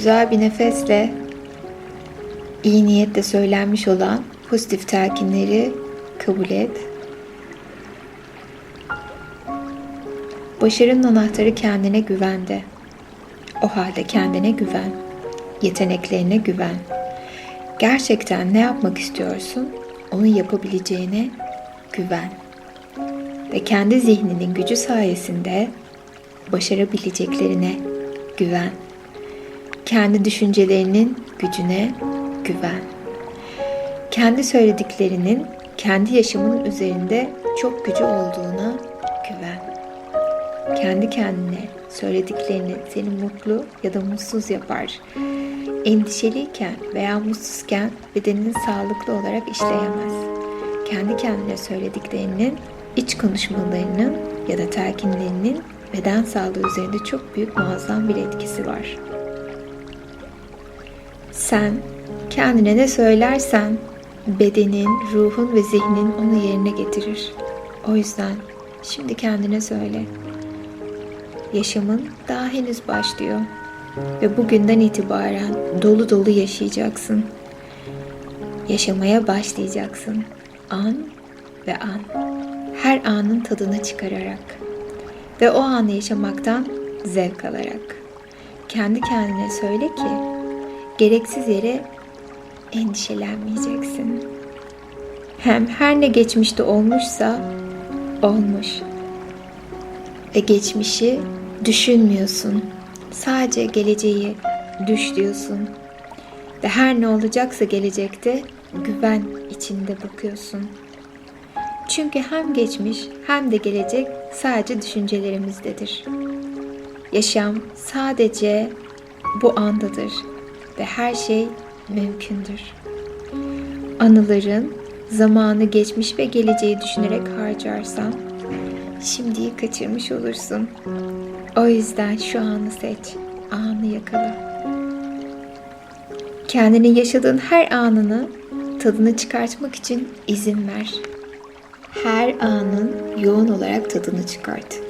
güzel bir nefesle iyi niyetle söylenmiş olan pozitif telkinleri kabul et. Başarının anahtarı kendine güvende. O halde kendine güven. Yeteneklerine güven. Gerçekten ne yapmak istiyorsun? Onu yapabileceğine güven. Ve kendi zihninin gücü sayesinde başarabileceklerine güven. Kendi düşüncelerinin gücüne güven. Kendi söylediklerinin kendi yaşamının üzerinde çok gücü olduğuna güven. Kendi kendine söylediklerini seni mutlu ya da mutsuz yapar. Endişeliyken veya mutsuzken bedeninin sağlıklı olarak işleyemez. Kendi kendine söylediklerinin iç konuşmalarının ya da telkinlerinin beden sağlığı üzerinde çok büyük muazzam bir etkisi var. Sen kendine ne söylersen bedenin, ruhun ve zihnin onu yerine getirir. O yüzden şimdi kendine söyle. Yaşamın daha henüz başlıyor ve bugünden itibaren dolu dolu yaşayacaksın. Yaşamaya başlayacaksın. An ve an. Her anın tadını çıkararak ve o anı yaşamaktan zevk alarak. Kendi kendine söyle ki gereksiz yere endişelenmeyeceksin. Hem her ne geçmişte olmuşsa olmuş. Ve geçmişi düşünmüyorsun. Sadece geleceği düş diyorsun. Ve her ne olacaksa gelecekte güven içinde bakıyorsun. Çünkü hem geçmiş hem de gelecek sadece düşüncelerimizdedir. Yaşam sadece bu andadır ve her şey mümkündür. Anıların zamanı geçmiş ve geleceği düşünerek harcarsan şimdiyi kaçırmış olursun. O yüzden şu anı seç, anı yakala. Kendini yaşadığın her anını tadını çıkartmak için izin ver. Her anın yoğun olarak tadını çıkart.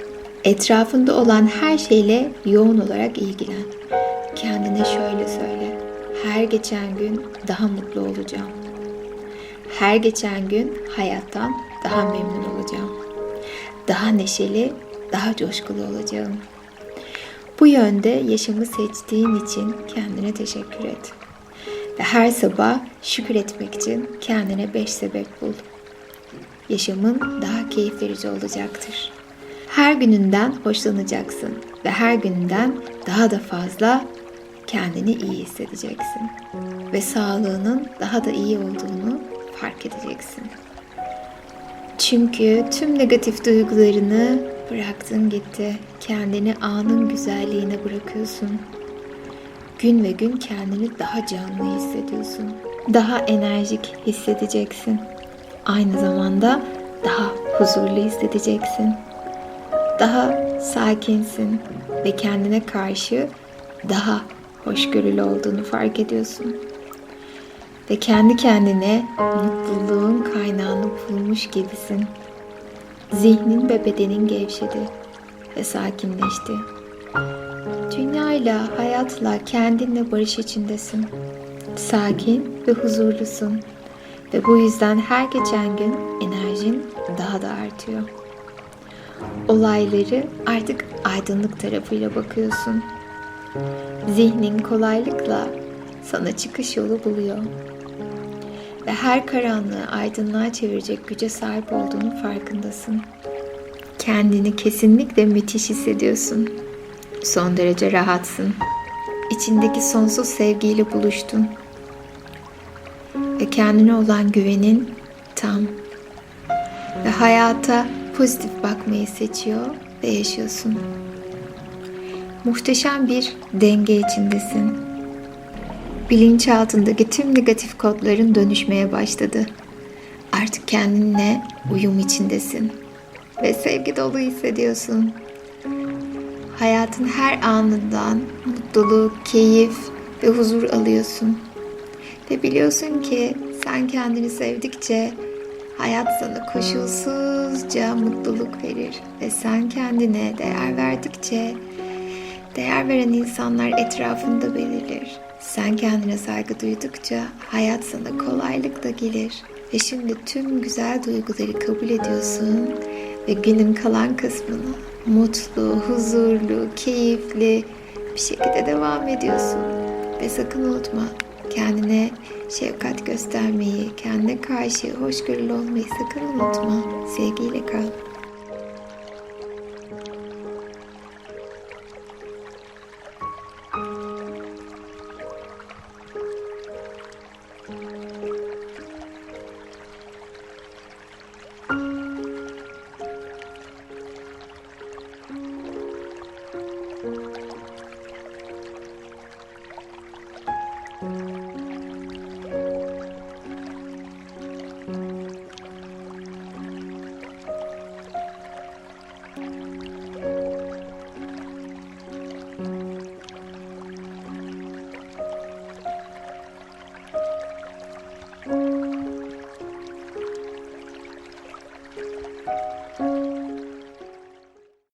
Etrafında olan her şeyle yoğun olarak ilgilen. Kendine şöyle söyle. Her geçen gün daha mutlu olacağım. Her geçen gün hayattan daha memnun olacağım. Daha neşeli, daha coşkulu olacağım. Bu yönde yaşamı seçtiğin için kendine teşekkür et. Ve her sabah şükür etmek için kendine beş sebep bul yaşamın daha keyif verici olacaktır. Her gününden hoşlanacaksın ve her günden daha da fazla kendini iyi hissedeceksin ve sağlığının daha da iyi olduğunu fark edeceksin. Çünkü tüm negatif duygularını bıraktın gitti. Kendini anın güzelliğine bırakıyorsun. Gün ve gün kendini daha canlı hissediyorsun. Daha enerjik hissedeceksin aynı zamanda daha huzurlu hissedeceksin. Daha sakinsin ve kendine karşı daha hoşgörülü olduğunu fark ediyorsun. Ve kendi kendine mutluluğun kaynağını bulmuş gibisin. Zihnin ve bedenin gevşedi ve sakinleşti. Dünyayla, hayatla, kendinle barış içindesin. Sakin ve huzurlusun. Ve bu yüzden her geçen gün enerjin daha da artıyor. Olayları artık aydınlık tarafıyla bakıyorsun. Zihnin kolaylıkla sana çıkış yolu buluyor. Ve her karanlığı aydınlığa çevirecek güce sahip olduğunu farkındasın. Kendini kesinlikle müthiş hissediyorsun. Son derece rahatsın. İçindeki sonsuz sevgiyle buluştun ve kendine olan güvenin tam. Ve hayata pozitif bakmayı seçiyor ve yaşıyorsun. Muhteşem bir denge içindesin. Bilinçaltındaki tüm negatif kodların dönüşmeye başladı. Artık kendinle uyum içindesin ve sevgi dolu hissediyorsun. Hayatın her anından mutluluk, keyif ve huzur alıyorsun. Ve biliyorsun ki sen kendini sevdikçe hayat sana koşulsuzca mutluluk verir. Ve sen kendine değer verdikçe değer veren insanlar etrafında belirlir. Sen kendine saygı duydukça hayat sana kolaylıkla gelir. Ve şimdi tüm güzel duyguları kabul ediyorsun ve günün kalan kısmını mutlu, huzurlu, keyifli bir şekilde devam ediyorsun. Ve sakın unutma kendine şefkat göstermeyi, kendine karşı hoşgörülü olmayı sakın unutma. Sevgiyle kal.